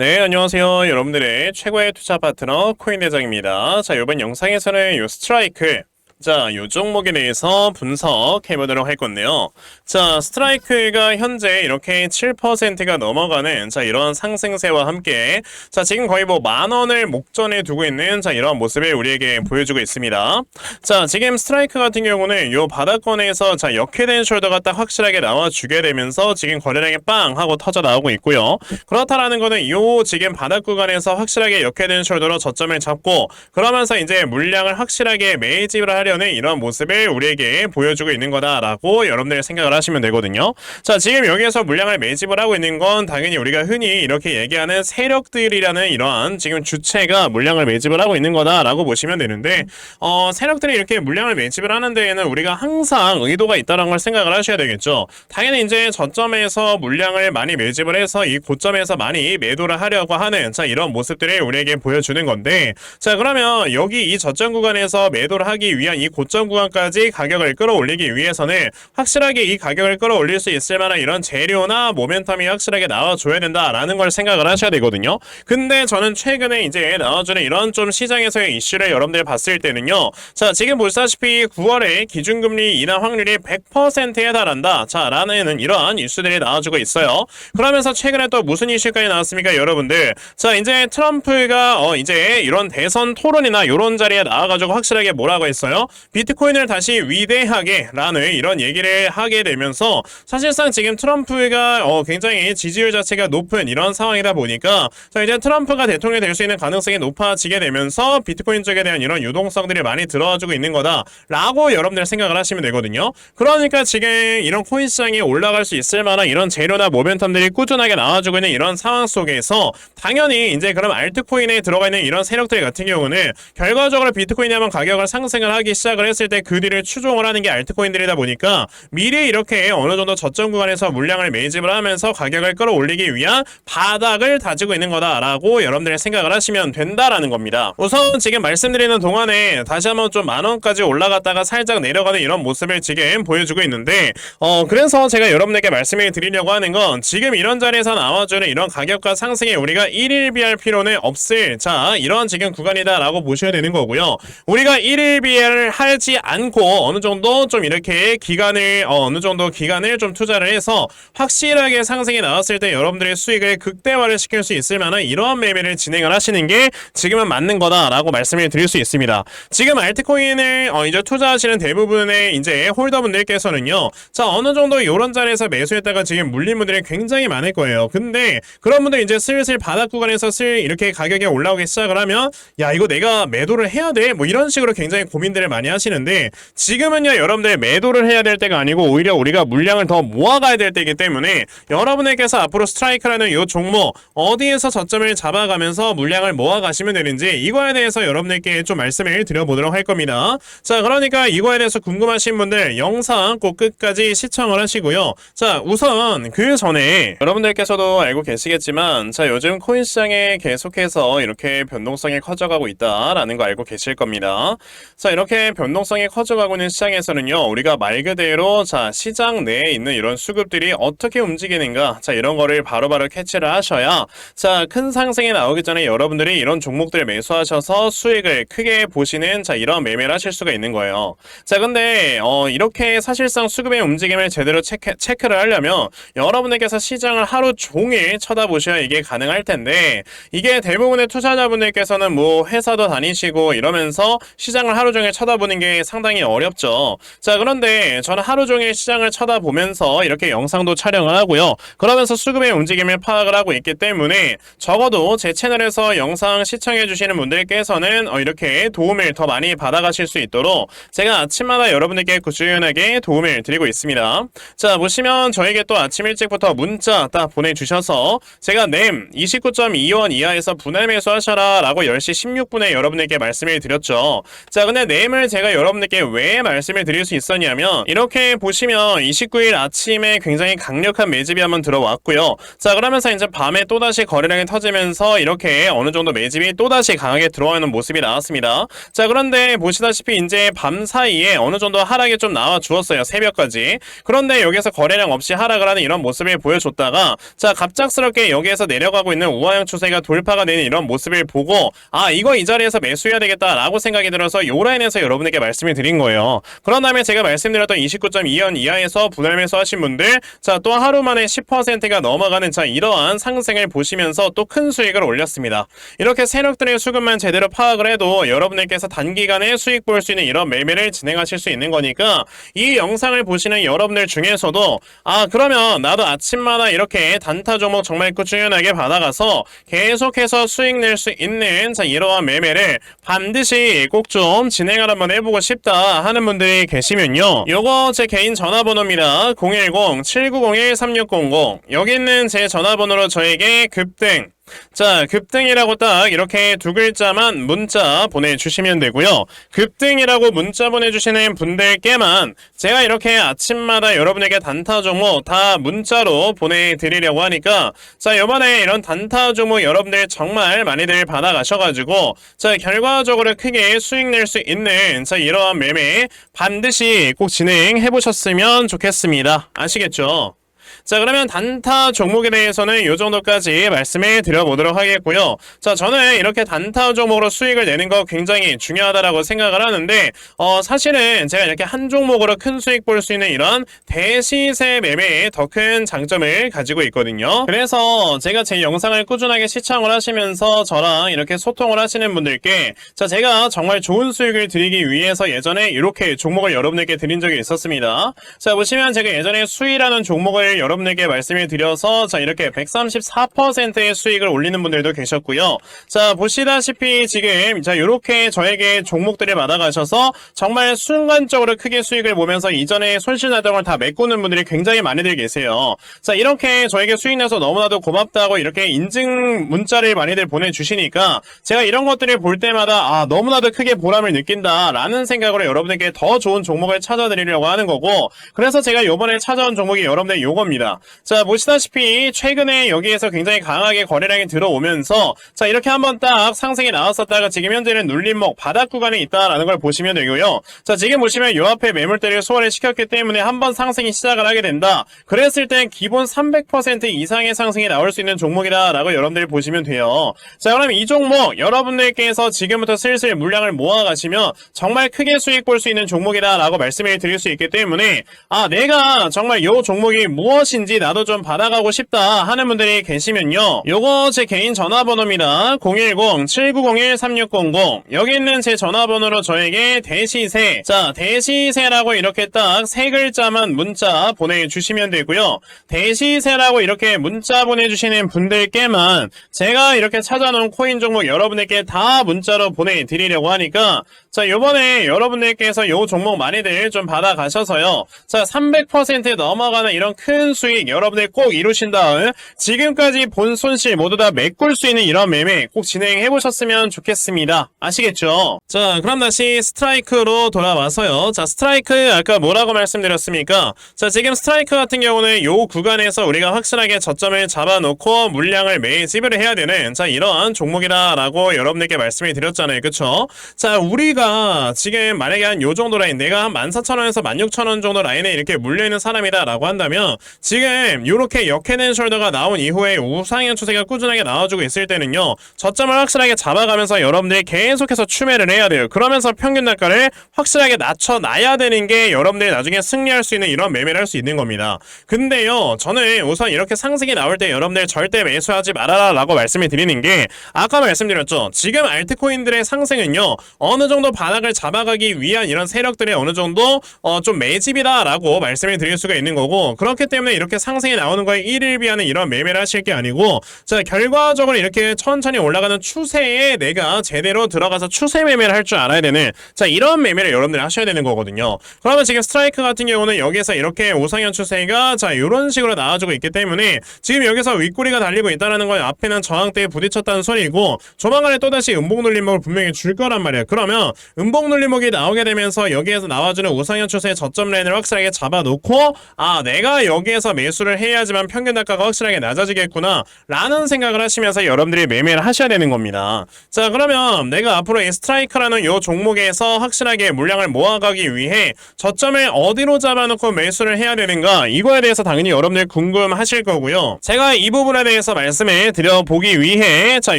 네, 안녕하세요. 여러분들의 최고의 투자 파트너 코인 대장입니다. 자, 이번 영상에서는 요 스트라이크 자, 요 종목에 대해서 분석해보도록 할 건데요. 자, 스트라이크가 현재 이렇게 7%가 넘어가는 자, 이런 상승세와 함께 자, 지금 거의 뭐 만 원을 목전에 두고 있는 자, 이런 모습을 우리에게 보여주고 있습니다. 자, 지금 스트라이크 같은 경우는 요 바닥권에서 자, 역회된 숄더가 딱 확실하게 나와주게 되면서 지금 거래량이 빵 하고 터져 나오고 있고요. 그렇다라는 거는 요 지금 바닥 구간에서 확실하게 역회된 숄더로 저점을 잡고 그러면서 이제 물량을 확실하게 매집을 하려 는 이런 모습을 우리에게 보여주고 있는 거다라고 여러분들 생각을 하시면 되거든요. 자, 지금 여기에서 물량을 매집을 하고 있는 건 당연히 우리가 흔히 이렇게 얘기하는 세력들이라는 이러한 지금 주체가 물량을 매집을 하고 있는 거다라고 보시면 되는데 어, 세력들이 이렇게 물량을 매집을 하는 데에는 우리가 항상 의도가 있다는 걸 생각을 하셔야 되겠죠. 당연히 이제 저점에서 물량을 많이 매집을 해서 이 고점에서 많이 매도를 하려고 하는 자 이런 모습들을 우리에게 보여주는 건데 자 그러면 여기 이 저점 구간에서 매도를 하기 위한 이 고점 구간까지 가격을 끌어올리기 위해서는 확실하게 이 가격을 끌어올릴 수 있을 만한 이런 재료나 모멘텀이 확실하게 나와줘야 된다라는 걸 생각을 하셔야 되거든요. 근데 저는 최근에 이제 나와주는 이런 좀 시장에서의 이슈를 여러분들 봤을 때는요. 자, 지금 보시다시피 9월에 기준금리 인하 확률이 100%에 달한다. 자, 라는 이러한 이슈들이 나와주고 있어요. 그러면서 최근에 또 무슨 이슈까지 나왔습니까, 여러분들? 자, 이제 트럼프가 어, 이제 이런 대선 토론이나 이런 자리에 나와가지고 확실하게 뭐라고 했어요? 비트코인을 다시 위대하게 라는 이런 얘기를 하게 되면서 사실상 지금 트럼프가 어, 굉장히 지지율 자체가 높은 이런 상황이다 보니까 자, 이제 트럼프가 대통령이 될 수 있는 가능성이 높아지게 되면서 비트코인 쪽에 대한 이런 유동성들이 많이 들어와주고 있는 거다라고 여러분들 생각을 하시면 되거든요. 그러니까 지금 이런 코인 시장이 올라갈 수 있을 만한 이런 재료나 모멘텀들이 꾸준하게 나와주고 있는 이런 상황 속에서 당연히 이제 그럼 알트코인에 들어가 있는 이런 세력들 같은 경우는 결과적으로 비트코인이 한번 가격을 상승을 하기 시작을 했을 때 그 뒤를 추종을 하는 게 알트코인들이다 보니까 미리 이렇게 어느 정도 저점 구간에서 물량을 매집을 하면서 가격을 끌어올리기 위한 바닥을 다지고 있는 거다라고 여러분들이 생각을 하시면 된다라는 겁니다. 우선 지금 말씀드리는 동안에 다시 한번 좀 만 원까지 올라갔다가 살짝 내려가는 이런 모습을 지금 보여주고 있는데 어 그래서 제가 여러분에게 말씀을 드리려고 하는 건 지금 이런 자리에서 나와주는 이런 가격과 상승에 우리가 1일비할 필요는 없을 자 이런 지금 구간이다라고 보셔야 되는 거고요. 우리가 1일비 를 하지 않고 어느 정도 좀 이렇게 기간을 어, 어느 정도 기간을 좀 투자를 해서 확실하게 상승이 나왔을 때 여러분들의 수익을 극대화를 시킬 수 있을 만한 이러한 매매를 진행을 하시는 게 지금은 맞는 거다라고 말씀을 드릴 수 있습니다. 지금 알트코인을 어, 이제 투자하시는 대부분의 이제 홀더분들께서는요. 자 어느 정도 이런 자리에서 매수했다가 지금 물린 분들이 굉장히 많을 거예요. 근데 그런 분들 이제 슬슬 바닥 구간에서 슬 이렇게 가격이 올라오기 시작을 하면 야 이거 내가 매도를 해야 돼? 뭐 이런 식으로 굉장히 고민들을 많이 하시는데 지금은요 여러분들 매도를 해야 될 때가 아니고 오히려 우리가 물량을 더 모아가야 될 때이기 때문에 여러분에게서 앞으로 스트라이크라는 이 종목 어디에서 저점을 잡아가면서 물량을 모아가시면 되는지 이거에 대해서 여러분들께 좀 말씀을 드려보도록 할 겁니다. 자 그러니까 이거에 대해서 궁금하신 분들 영상 꼭 끝까지 시청을 하시고요. 자 우선 그 전에 여러분들께서도 알고 계시겠지만 자 요즘 코인 시장에 계속해서 이렇게 변동성이 커져가고 있다라는 거 알고 계실 겁니다. 자 이렇게 변동성이 커져가고 있는 시장에서는요 우리가 말 그대로 자 시장 내에 있는 이런 수급들이 어떻게 움직이는가 자 이런 거를 바로 바로 캐치를 하셔야 자 큰 상승이 나오기 전에 여러분들이 이런 종목들을 매수하셔서 수익을 크게 보시는 자 이런 매매를 하실 수가 있는 거예요. 자 근데 어 이렇게 사실상 수급의 움직임을 제대로 체크, 체크를 하려면 여러분에게서 시장을 하루 종일 쳐다보셔야 이게 가능할 텐데 이게 대부분의 투자자분들께서는 뭐 회사도 다니시고 이러면서 시장을 하루 종일 쳐다 보는 게 상당히 어렵죠. 자 그런데 저는 하루 종일 시장을 쳐다보면서 이렇게 영상도 촬영을 하고요. 그러면서 수급의 움직임을 파악을 하고 있기 때문에 적어도 제 채널에서 영상 시청해 주시는 분들께서는 어, 이렇게 도움을 더 많이 받아가실 수 있도록 제가 아침마다 여러분에게 꾸준하게 도움을 드리고 있습니다. 자 보시면 저에게 또 아침 일찍부터 문자 딱 보내주셔서 제가 램 29.2원 이하에서 분할 매수하셔라 라고 10시 16분에 여러분에게 말씀을 드렸죠. 자 근데 램을 이걸 제가 여러분들께 왜 말씀을 드릴 수 있었냐면 이렇게 보시면 29일 아침에 굉장히 강력한 매집이 한번 들어왔고요. 자 그러면서 이제 밤에 또다시 거래량이 터지면서 이렇게 어느 정도 매집이 또다시 강하게 들어오는 모습이 나왔습니다. 자 그런데 보시다시피 이제 밤 사이에 어느 정도 하락이 좀 나와 주었어요. 새벽까지. 그런데 여기서 거래량 없이 하락을 하는 이런 모습을 보여줬다가 자 갑작스럽게 여기에서 내려가고 있는 우하형 추세가 돌파가 되는 이런 모습을 보고 아 이거 이 자리에서 매수해야 되겠다라고 생각이 들어서 요 라인에서 여러분에게 말씀을 드린 거예요. 그런 다음에 제가 말씀드렸던 29.2원 이하에서 분할 매수하신 분들 자 또 하루 만에 10%가 넘어가는 자 이러한 상승을 보시면서 또 큰 수익을 올렸습니다. 이렇게 세력들의 수급만 제대로 파악을 해도 여러분들께서 단기간에 수익 볼 수 있는 이런 매매를 진행하실 수 있는 거니까 이 영상을 보시는 여러분들 중에서도 아 그러면 나도 아침마다 이렇게 단타 종목 정말 꾸준하게 받아가서 계속해서 수익 낼 수 있는 자 이러한 매매를 반드시 꼭 좀 진행을 한번 해보고 싶다 하는 분들이 계시면요. 요거 제 개인 전화번호입니다. 010-7901-3600 여기 있는 제 전화번호로 저에게 급등 자, 급등이라고 딱 이렇게 두 글자만 문자 보내주시면 되고요. 급등이라고 문자 보내주시는 분들께만 제가 이렇게 아침마다 여러분에게 단타 종목 다 문자로 보내드리려고 하니까 자, 요번에 이런 단타 종목 여러분들 정말 많이들 받아가셔가지고 자, 결과적으로 크게 수익 낼 수 있는 자, 이러한 매매 반드시 꼭 진행해 보셨으면 좋겠습니다. 아시겠죠? 자 그러면 단타 종목에 대해서는 이 정도까지 말씀을 드려보도록 하겠고요. 자 저는 이렇게 단타 종목으로 수익을 내는 거 굉장히 중요하다라고 생각을 하는데 어 사실은 제가 이렇게 한 종목으로 큰 수익 볼 수 있는 이런 대시세 매매에 더 큰 장점을 가지고 있거든요. 그래서 제가 제 영상을 꾸준하게 시청을 하시면서 저랑 이렇게 소통을 하시는 분들께 자 제가 정말 좋은 수익을 드리기 위해서 예전에 이렇게 종목을 여러분에게 드린 적이 있었습니다. 자 보시면 제가 예전에 수위라는 종목을 여러분에게 말씀을 드려서 자 이렇게 134%의 수익을 올리는 분들도 계셨고요. 자 보시다시피 지금 자 이렇게 저에게 종목들을 받아가셔서 정말 순간적으로 크게 수익을 보면서 이전에 손실 나던 걸 다 메꾸는 분들이 굉장히 많이들 계세요. 자 이렇게 저에게 수익 내서 너무나도 고맙다고 이렇게 인증 문자를 많이들 보내주시니까 제가 이런 것들을 볼 때마다 아 너무나도 크게 보람을 느낀다라는 생각으로 여러분에게 더 좋은 종목을 찾아드리려고 하는 거고 그래서 제가 요번에 찾아온 종목이 여러분들 요겁니다. 자 보시다시피 최근에 여기에서 굉장히 강하게 거래량이 들어오면서 자 이렇게 한번 딱 상승이 나왔었다가 지금 현재는 눌림목 바닥 구간에 있다라는 걸 보시면 되고요. 자 지금 보시면 요 앞에 매물대를 소화를 시켰기 때문에 한번 상승이 시작을 하게 된다. 그랬을 땐 기본 300% 이상의 상승이 나올 수 있는 종목이다라고 여러분들이 보시면 돼요. 자 그럼 이 종목 여러분들께서 지금부터 슬슬 물량을 모아가시면 정말 크게 수익 볼 수 있는 종목이다라고 말씀을 드릴 수 있기 때문에 아 내가 정말 요 종목이 무엇 인지 나도 좀 받아가고 싶다 하는 분들이 계시면요. 요거 제 개인 전화번호입니다. 010-7901-3600 여기 있는 제 전화번호로 저에게 대시세 자 대시세라고 이렇게 딱 세 글자만 문자 보내주시면 되고요. 대시세라고 이렇게 문자 보내주시는 분들께만 제가 이렇게 찾아놓은 코인 종목 여러분에게 다 문자로 보내드리려고 하니까 자 요번에 여러분들께서 요 종목 많이들 좀 받아가셔서요. 자 300% 넘어가는 이런 큰 수익 여러분들 꼭 이루신 다음 지금까지 본 손실 모두 다 메꿀 수 있는 이런 매매 꼭 진행해 보셨으면 좋겠습니다. 아시겠죠? 자 그럼 다시 스트라이크로 돌아와서요. 자 스트라이크 아까 뭐라고 말씀드렸습니까? 자 지금 스트라이크 같은 경우는 요 구간에서 우리가 확실하게 저점을 잡아놓고 물량을 매집을 해야 되는 자 이러한 종목이다라고 여러분들께 말씀을 드렸잖아요. 그쵸? 자 우리가 지금 만약에 한 요 정도 라인 내가 한 14,000원에서 16,000원 정도 라인에 이렇게 물려있는 사람이다라고 한다면 지금 이렇게 역해낸 숄더가 나온 이후에 우상향 추세가 꾸준하게 나와주고 있을 때는요 저점을 확실하게 잡아가면서 여러분들이 계속해서 추매를 해야 돼요. 그러면서 평균 단가를 확실하게 낮춰놔야 되는 게 여러분들이 나중에 승리할 수 있는 이런 매매를 할 수 있는 겁니다. 근데요 저는 우선 이렇게 상승이 나올 때 여러분들 절대 매수하지 말아라 라고 말씀을 드리는 게 아까 말씀드렸죠? 지금 알트코인들의 상승은요 어느 정도 반악을 잡아가기 위한 이런 세력들이 어느 정도 어, 좀 매집이다 라고 말씀을 드릴 수가 있는 거고 그렇기 때문에 이렇게 상승이 나오는 거에 일일비하는 이런 매매를 하실 게 아니고 자 결과적으로 이렇게 천천히 올라가는 추세에 내가 제대로 들어가서 추세 매매를 할 줄 알아야 되는 자 이런 매매를 여러분들이 하셔야 되는 거거든요. 그러면 지금 스트라이크 같은 경우는 여기서 이렇게 우상향 추세가 자 이런 식으로 나와주고 있기 때문에 지금 여기서 윗꼬리가 달리고 있다는 건 앞에는 저항대에 부딪혔다는 소리고 조만간에 또다시 음봉 눌림목을 분명히 줄 거란 말이에요. 그러면 음봉 눌림목이 나오게 되면서 여기에서 나와주는 우상향 추세의 저점 라인을 확실하게 잡아놓고 아 내가 여기에서 매수를 해야지만 평균 단가가 확실하게 낮아지겠구나 라는 생각을 하시면서 여러분들이 매매를 하셔야 되는 겁니다. 자 그러면 내가 앞으로 이 스트라이크라는 요 종목에서 확실하게 물량을 모아가기 위해 저점을 어디로 잡아놓고 매수를 해야 되는가 이거에 대해서 당연히 여러분들 궁금하실 거고요. 제가 이 부분에 대해서 말씀을 드려보기 위해 자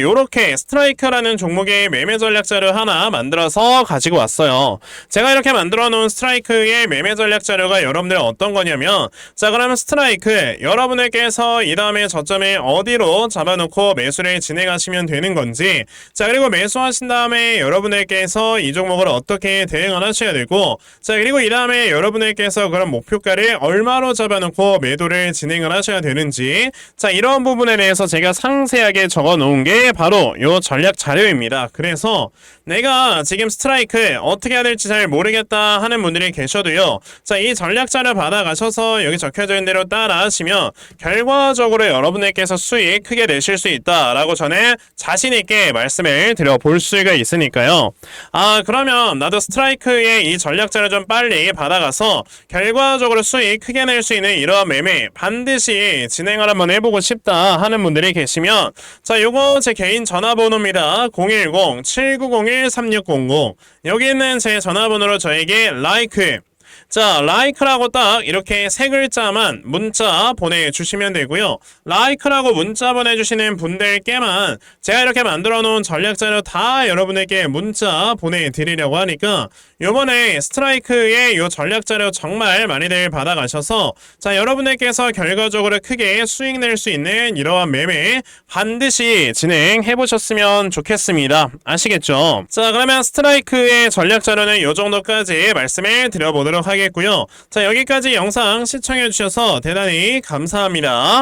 요렇게 스트라이크라는 종목의 매매 전략자를 하나 만들어서 가지고 왔어요. 제가 이렇게 만들어 놓은 스트라이크의 매매 전략 자료가 여러분들 어떤 거냐면 자 그러면 스트라이크 여러분들께서 이 다음에 저점에 어디로 잡아놓고 매수를 진행하시면 되는 건지 자 그리고 매수하신 다음에 여러분들께서 이 종목을 어떻게 대응을 하셔야 되고 자 그리고 이 다음에 여러분들께서 그런 목표가를 얼마로 잡아놓고 매도를 진행을 하셔야 되는지 자 이런 부분에 대해서 제가 상세하게 적어 놓은 게 바로 요 전략 자료입니다. 그래서 내가 지금 스트라이크 어떻게 해야 될지 잘 모르겠다 하는 분들이 계셔도요 자 이 전략 자료 받아가셔서 여기 적혀져 있는 대로 따라 하시면 결과적으로 여러분들께서 수익 크게 내실 수 있다라고 전에 자신 있게 말씀을 드려볼 수가 있으니까요. 아 그러면 나도 스트라이크의 이 전략 자료 좀 빨리 받아가서 결과적으로 수익 크게 낼 수 있는 이러한 매매 반드시 진행을 한번 해보고 싶다 하는 분들이 계시면 자 요거 제 개인 전화번호입니다. 010-7901-3600 여기 있는 제 전화번호로 저에게 라이크 자, 라이크라고 딱 이렇게 세 글자만 문자 보내주시면 되고요. 라이크라고 문자 보내주시는 분들께만 제가 이렇게 만들어 놓은 전략 자료 다 여러분에게 문자 보내드리려고 하니까 요번에 스트라이크의 요 전략 자료 정말 많이들 받아가셔서 자, 여러분들께서 결과적으로 크게 수익 낼 수 있는 이러한 매매 반드시 진행해 보셨으면 좋겠습니다. 아시겠죠? 자, 그러면 스트라이크의 전략 자료는 요 정도까지 말씀을 드려보도록 하 겠고요. 자, 여기까지 영상 시청해 주셔서 대단히 감사합니다.